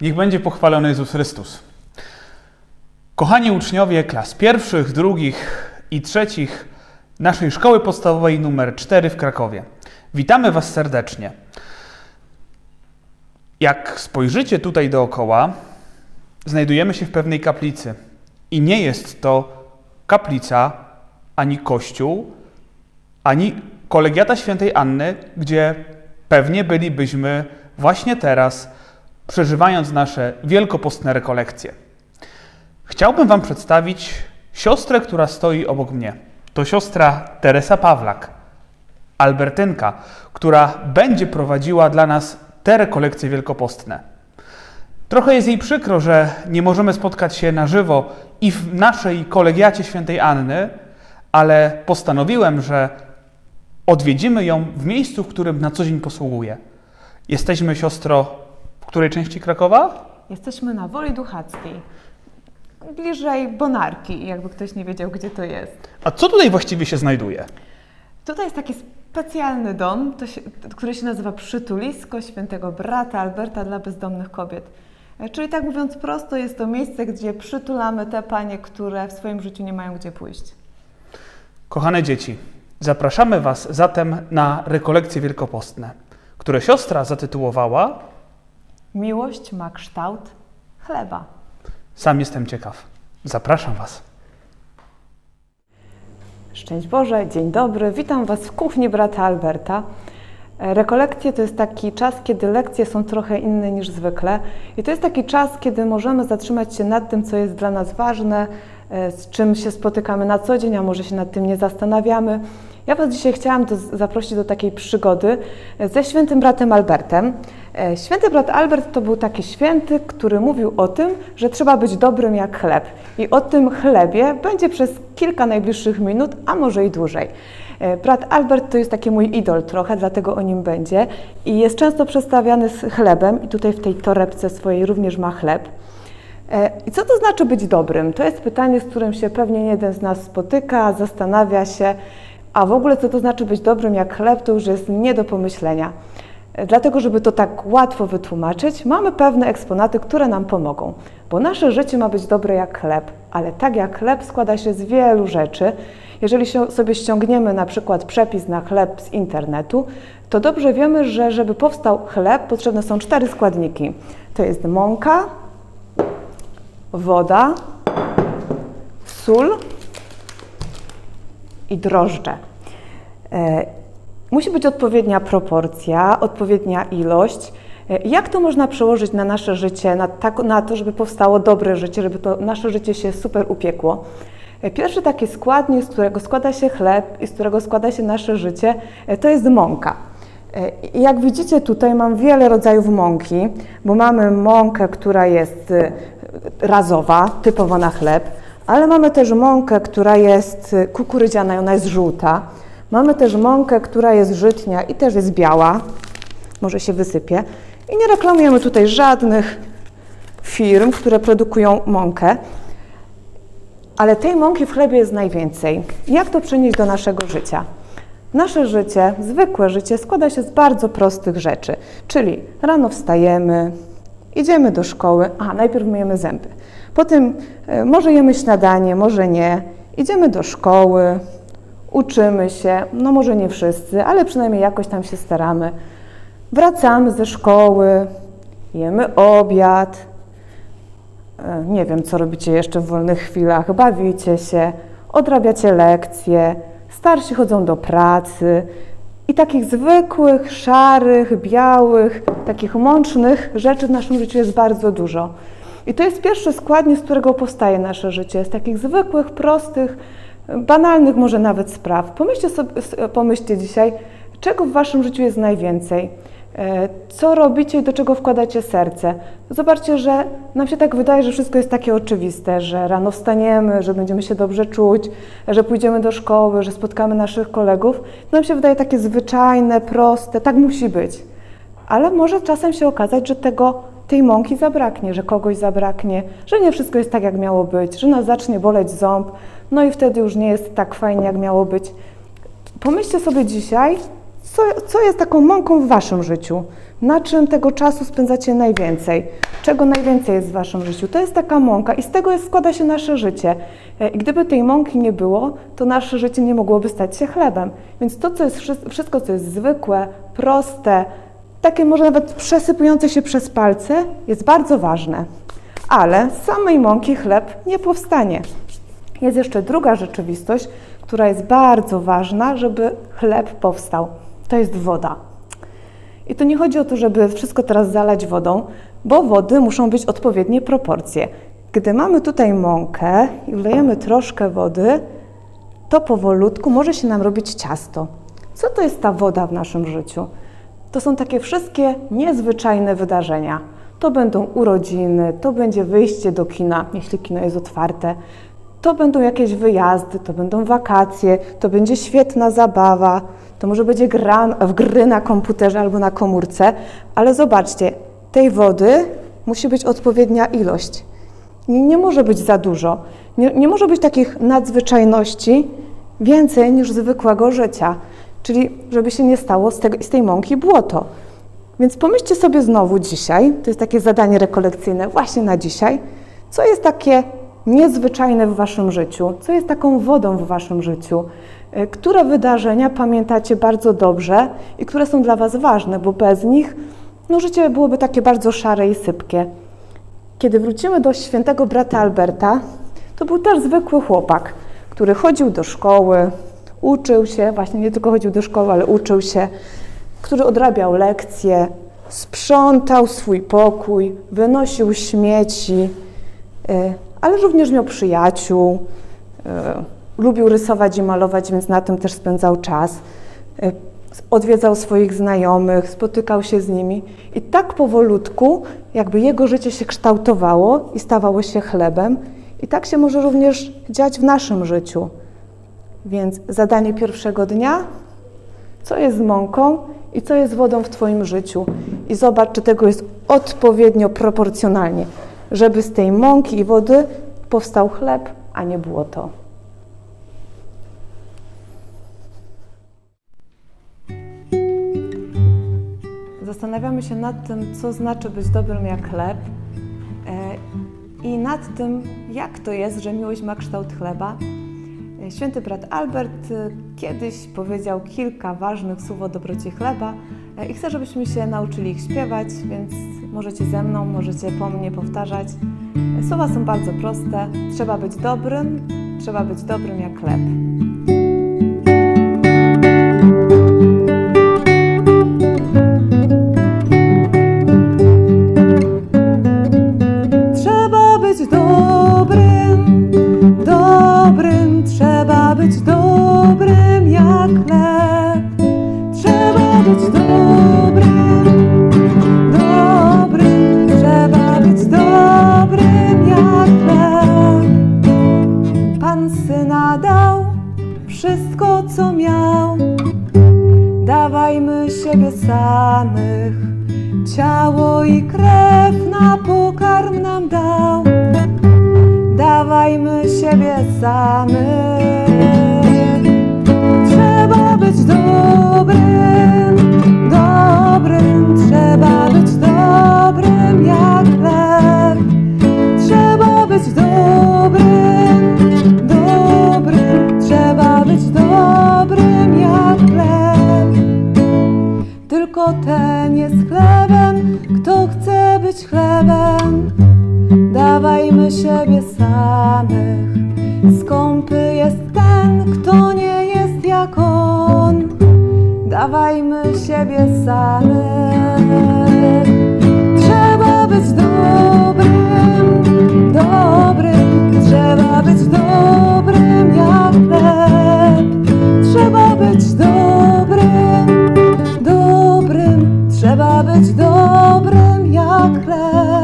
Niech będzie pochwalony Jezus Chrystus. Kochani uczniowie klas pierwszych, drugich i trzecich naszej szkoły podstawowej numer 4 w Krakowie. Witamy Was serdecznie. Jak spojrzycie tutaj dookoła, znajdujemy się w pewnej kaplicy. I nie jest to kaplica ani kościół, ani kolegiata świętej Anny, gdzie pewnie bylibyśmy właśnie teraz, przeżywając nasze wielkopostne rekolekcje. Chciałbym Wam przedstawić siostrę, która stoi obok mnie. To siostra Teresa Pawlak, Albertynka, która będzie prowadziła dla nas te rekolekcje wielkopostne. Trochę jest jej przykro, że nie możemy spotkać się na żywo i w naszej kolegiacie świętej Anny, ale postanowiłem, że odwiedzimy ją w miejscu, w którym na co dzień posługuje. Jesteśmy, siostro, w której części Krakowa? Jesteśmy na Woli Duchackiej. Bliżej Bonarki, jakby ktoś nie wiedział, gdzie to jest. A co tutaj właściwie się znajduje? Tutaj jest taki specjalny dom, się, który się nazywa Przytulisko Świętego Brata Alberta dla bezdomnych kobiet. E, Czyli tak mówiąc prosto, jest to miejsce, gdzie przytulamy te panie, które w swoim życiu nie mają gdzie pójść. Kochane dzieci, zapraszamy Was zatem na rekolekcje wielkopostne, które siostra zatytułowała Miłość ma kształt chleba. Sam jestem ciekaw. Zapraszam Was. Szczęść Boże, dzień dobry. Witam Was w kuchni brata Alberta. Rekolekcje to jest taki czas, kiedy lekcje są trochę inne niż zwykle. I to jest taki czas, kiedy możemy zatrzymać się nad tym, co jest dla nas ważne, e, z czym się spotykamy na co dzień, a może się nad tym nie zastanawiamy. Ja Was dzisiaj chciałam do, zaprosić do takiej przygody e, ze świętym bratem Albertem. E, Święty brat Albert to był taki święty, który mówił o tym, że trzeba być dobrym jak chleb. I o tym chlebie będzie przez kilka najbliższych minut, a może i dłużej. E, Brat Albert to jest taki mój idol trochę, dlatego o nim będzie. I jest często przedstawiany z chlebem, i tutaj w tej torebce swojej również ma chleb. I co to znaczy być dobrym? To jest pytanie, z którym się pewnie nie jeden z nas spotyka, zastanawia się. A w ogóle, co to znaczy być dobrym jak chleb, to już jest nie do pomyślenia. Dlatego, żeby to tak łatwo wytłumaczyć, mamy pewne eksponaty, które nam pomogą. Bo nasze życie ma być dobre jak chleb, ale tak jak chleb składa się z wielu rzeczy. Jeżeli sobie ściągniemy na przykład przepis na chleb z internetu, to dobrze wiemy, że żeby powstał chleb, potrzebne są cztery składniki. To jest mąka, woda, sól i drożdże. E, Musi być odpowiednia proporcja, odpowiednia ilość. E, Jak to można przełożyć na nasze życie, na, tak, na to, żeby powstało dobre życie, żeby to nasze życie się super upiekło? E, Pierwszy taki składnik, z którego składa się chleb i z którego składa się nasze życie, to jest mąka. Jak widzicie, tutaj mam wiele rodzajów mąki, bo mamy mąkę, która jest razowa, typowo na chleb, ale mamy też mąkę, która jest e, kukurydziana i ona jest żółta. Mamy też mąkę, która jest żytnia i też jest biała, może się wysypie. I nie reklamujemy tutaj żadnych firm, które produkują mąkę, ale tej mąki w chlebie jest najwięcej. Jak to przenieść do naszego życia? Nasze życie, zwykłe życie, składa się z bardzo prostych rzeczy, czyli rano wstajemy, idziemy do szkoły, a najpierw myjemy zęby. Potem e, może jemy śniadanie, może nie. Idziemy do szkoły, uczymy się, no może nie wszyscy, ale przynajmniej jakoś tam się staramy. Wracamy ze szkoły, jemy obiad, E, nie wiem, co robicie jeszcze w wolnych chwilach, bawicie się, odrabiacie lekcje, starsi chodzą do pracy i takich zwykłych, szarych, białych, takich mącznych rzeczy w naszym życiu jest bardzo dużo. I to jest pierwszy składnik, z którego powstaje nasze życie, z takich zwykłych, prostych, banalnych może nawet spraw. Pomyślcie, sobie, pomyślcie dzisiaj, czego w waszym życiu jest najwięcej. E, Co robicie i do czego wkładacie serce? Zobaczcie, że nam się tak wydaje, że wszystko jest takie oczywiste, że rano wstaniemy, że będziemy się dobrze czuć, że pójdziemy do szkoły, że spotkamy naszych kolegów. Nam się wydaje takie zwyczajne, proste, tak musi być. Ale może czasem się okazać, że tego, tej mąki zabraknie, że kogoś zabraknie, że nie wszystko jest tak, jak miało być, że nas zacznie boleć ząb, no i wtedy już nie jest tak fajnie, jak miało być. Pomyślcie sobie dzisiaj, Co, co jest taką mąką w Waszym życiu? Na czym tego czasu spędzacie najwięcej? Czego najwięcej jest w Waszym życiu? To jest taka mąka i z tego jest, składa się nasze życie. E, I gdyby tej mąki nie było, to nasze życie nie mogłoby stać się chlebem. Więc to, co jest wszy- wszystko, co jest zwykłe, proste, takie może nawet przesypujące się przez palce, jest bardzo ważne. Ale z samej mąki chleb nie powstanie. Jest jeszcze druga rzeczywistość, która jest bardzo ważna, żeby chleb powstał. To jest woda. I to nie chodzi o to, żeby wszystko teraz zalać wodą, bo wody muszą być odpowiednie proporcje. Gdy mamy tutaj mąkę i wlejemy troszkę wody, to powolutku może się nam robić ciasto. Co to jest ta woda w naszym życiu? To są takie wszystkie niezwyczajne wydarzenia. To będą urodziny, to będzie wyjście do kina, jeśli kino jest otwarte, to będą jakieś wyjazdy, to będą wakacje, to będzie świetna zabawa, to może będzie gra w gry na komputerze albo na komórce, ale zobaczcie, tej wody musi być odpowiednia ilość. Nie, nie może być za dużo. Nie, nie może być takich nadzwyczajności więcej niż zwykłego życia. Czyli, żeby się nie stało z, tego, z tej mąki błoto. Więc pomyślcie sobie znowu dzisiaj, to jest takie zadanie rekolekcyjne właśnie na dzisiaj, co jest takie niezwyczajne w Waszym życiu, co jest taką wodą w Waszym życiu, Y, które wydarzenia pamiętacie bardzo dobrze i które są dla Was ważne, bo bez nich no, życie byłoby takie bardzo szare i sypkie. Kiedy wrócimy do świętego brata Alberta, to był też zwykły chłopak, który chodził do szkoły, uczył się, właśnie nie tylko chodził do szkoły, ale uczył się, który odrabiał lekcje, sprzątał swój pokój, wynosił śmieci, y, ale również miał przyjaciół, y, lubił rysować i malować, więc na tym też spędzał czas. Y, Odwiedzał swoich znajomych, spotykał się z nimi i tak powolutku, jakby jego życie się kształtowało i stawało się chlebem, i tak się może również dziać w naszym życiu. Więc zadanie pierwszego dnia co jest mąką i co jest wodą w Twoim życiu. I zobacz, czy tego jest odpowiednio proporcjonalnie, żeby z tej mąki i wody powstał chleb, a nie błoto. Zastanawiamy się nad tym, co znaczy być dobrym jak chleb e, i nad tym, jak to jest, że miłość ma kształt chleba. Święty brat Albert e, kiedyś powiedział kilka ważnych słów o dobroci chleba e, i chcę, żebyśmy się nauczyli ich śpiewać, więc możecie ze mną, możecie po mnie powtarzać. Słowa są bardzo proste. Trzeba być dobrym, trzeba być dobrym jak chleb. Nam dał. Dawajmy siebie samych. Dawajmy siebie same. Trzeba być dobrym, dobrym, trzeba być dobrym jak lep. Trzeba być dobrym, dobrym, trzeba być dobrym jak lep.